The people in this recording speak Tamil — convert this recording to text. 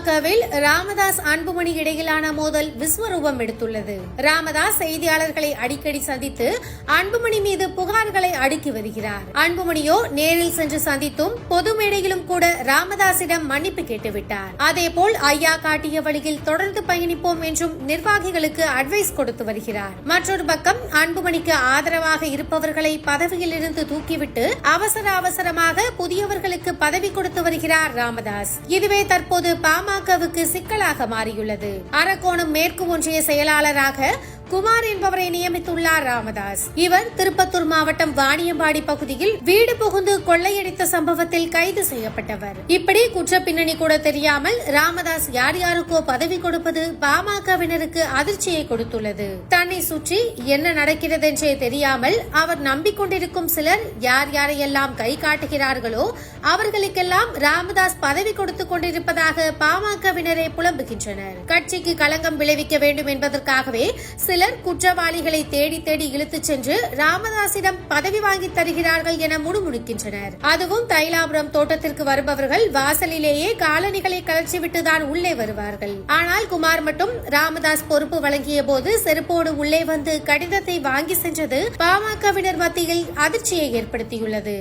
பாமகவில் ராமதாஸ் அன்புமணி இடையிலான மோதல் விஸ்வரூபம் எடுத்துள்ளது. ராமதாஸ் செய்தியாளர்களை அடிக்கடி சந்தித்து அன்புமணி மீது புகார்களை அடுக்கி வருகிறார். அன்புமணியோ நேரில் சென்று சந்தித்தும் பொது மேடையிலும் கூட ராமதாசிடம் மன்னிப்பு கேட்டுவிட்டார். அதேபோல் ஐயா காட்டிய வழியில் தொடர்ந்து பயணிப்போம் என்றும் நிர்வாகிகளுக்கு அட்வைஸ் கொடுத்து வருகிறார். மற்றொரு பக்கம் அன்புமணிக்கு ஆதரவாக இருப்பவர்களை பதவியில் இருந்து தூக்கிவிட்டு அவசர அவசரமாக புதியவர்களுக்கு பதவி கொடுத்து வருகிறார் ராமதாஸ். இதுவே தற்போது பாமகவுக்கு சிக்கலாக மாறியுள்ளது. அரக்கோணம் மேற்கு ஒன்றிய செயலாளராக குமார் என்பவரை நியமித்துள்ளார் ராமதாஸ். இவர் திருப்பத்தூர் மாவட்டம் வாணியம்பாடி பகுதியில் வீடு புகுந்து கொள்ளையடித்த சம்பவத்தில் கைது செய்யப்பட்டவர். இப்படி குற்ற பின்னணி கூட தெரியாமல் ராமதாஸ் யார் யாருக்கோ பதவி கொடுப்பது பாமகவினருக்கு அதிர்ச்சியை கொடுத்துள்ளது. தன்னை சுற்றி என்ன நடக்கிறது என்றே தெரியாமல் அவர் நம்பிக்கொண்டிருக்கும் சிலர் யார் யாரையெல்லாம் கை காட்டுகிறார்களோ அவர்களுக்கெல்லாம் ராமதாஸ் பதவி கொடுத்துக் கொண்டிருப்பதாக பாமகவினரே புலம்புகின்றனர். கட்சிக்கு களங்கம் விளைவிக்க வேண்டும் என்பதற்காகவே சில சிலர் குற்றவாளிகளை தேடி தேடி இழுத்துச் சென்று ராமதாசிடம் பதவி வாங்கி தருகிறார்கள் என முணுமுணுக்கின்றனர். அதுவும் தைலாபுரம் தோட்டத்திற்கு வருபவர்கள் வாசலிலேயே காலணிகளை கலற்றிவிட்டுதான் உள்ளே வருவார்கள். ஆனால் குமார் மட்டும் ராமதாஸ் பொறுப்பு வழங்கிய போது செருப்போடு உள்ளே வந்து கடிதத்தை வாங்கி சென்றது பாமகவினர் மத்தியில் அதிர்ச்சியை ஏற்படுத்தியுள்ளது.